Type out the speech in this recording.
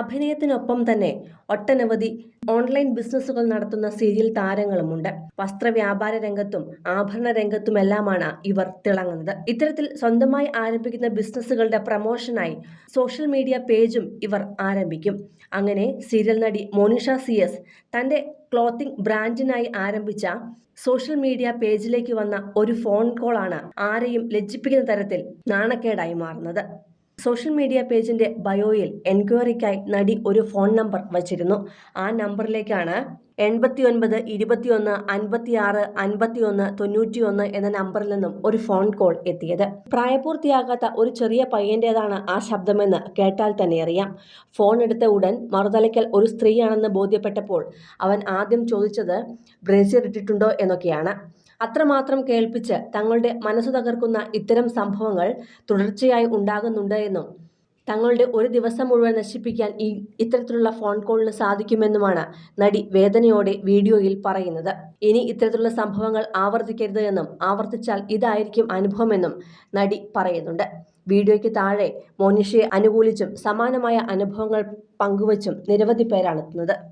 അഭിനയത്തിനൊപ്പം തന്നെ ഒട്ടനവധി ഓൺലൈൻ ബിസിനസ്സുകൾ നടത്തുന്ന സീരിയൽ താരങ്ങളുമുണ്ട്. വസ്ത്രവ്യാപാര രംഗത്തും ആഭരണ രംഗത്തുമെല്ലാമാണ് ഇവർ തിളങ്ങുന്നത്. ഇത്തരത്തിൽ സ്വന്തമായി ആരംഭിക്കുന്ന ബിസിനസ്സുകളുടെ പ്രമോഷനായി സോഷ്യൽ മീഡിയ പേജും ഇവർ ആരംഭിക്കും. അങ്ങനെ സീരിയൽ നടി മോനിഷ സി എസ് തന്റെ ക്ലോത്തിംഗ് ബ്രാൻഡിനായി ആരംഭിച്ച സോഷ്യൽ മീഡിയ പേജിലേക്ക് വന്ന ഒരു ഫോൺ കോളാണ് ആരെയും ലജ്ജിപ്പിക്കുന്ന തരത്തിൽ നാണക്കേടായി മാറുന്നത്. സോഷ്യൽ മീഡിയ പേജിന്റെ ബയോയിൽ എൻക്വയറിക്കായി നടി ഒരു ഫോൺ നമ്പർ വച്ചിരുന്നു. ആ നമ്പറിലേക്കാണ് എൺപത്തി ഒൻപത് ഇരുപത്തിയൊന്ന് അൻപത്തിയാറ് അൻപത്തിയൊന്ന് തൊണ്ണൂറ്റിയൊന്ന് എന്ന നമ്പറിൽ നിന്നും ഒരു ഫോൺ കോൾ എത്തിയത്. പ്രായപൂർത്തിയാകാത്ത ഒരു ചെറിയ പയ്യന്റേതാണ് ആ ശബ്ദമെന്ന് കേട്ടാൽ തന്നെ അറിയാം. ഫോൺ എടുത്ത ഉടൻ മറുതലയ്ക്കൽ ഒരു സ്ത്രീയാണെന്ന് ബോധ്യപ്പെട്ടപ്പോൾ അവൻ ആദ്യം ചോദിച്ചത് ബ്രേസിയർ ഇട്ടിട്ടുണ്ടോ എന്നൊക്കെയാണ്. അത്രമാത്രം കേൾപ്പിച്ച് തങ്ങളുടെ മനസ്സ് തകർക്കുന്ന ഇത്തരം സംഭവങ്ങൾ തുടർച്ചയായി ഉണ്ടാകുന്നുണ്ട് എന്നും തങ്ങളുടെ ഒരു ദിവസം മുഴുവൻ നശിപ്പിക്കാൻ ഈ ഇത്തരത്തിലുള്ള ഫോൺ കോളിന് സാധിക്കുമെന്നുമാണ് നടി വേദനയോടെ വീഡിയോയിൽ പറയുന്നത്. ഇനി ഇത്തരത്തിലുള്ള സംഭവങ്ങൾ ആവർത്തിക്കരുത് എന്നും ആവർത്തിച്ചാൽ ഇതായിരിക്കും അനുഭവമെന്നും നടി പറയുന്നുണ്ട്. വീഡിയോയ്ക്ക് താഴെ മോനിഷയെ അനുകൂലിച്ചും സമാനമായ അനുഭവങ്ങൾ പങ്കുവച്ചും നിരവധി പേരാണ് എത്തുന്നത്.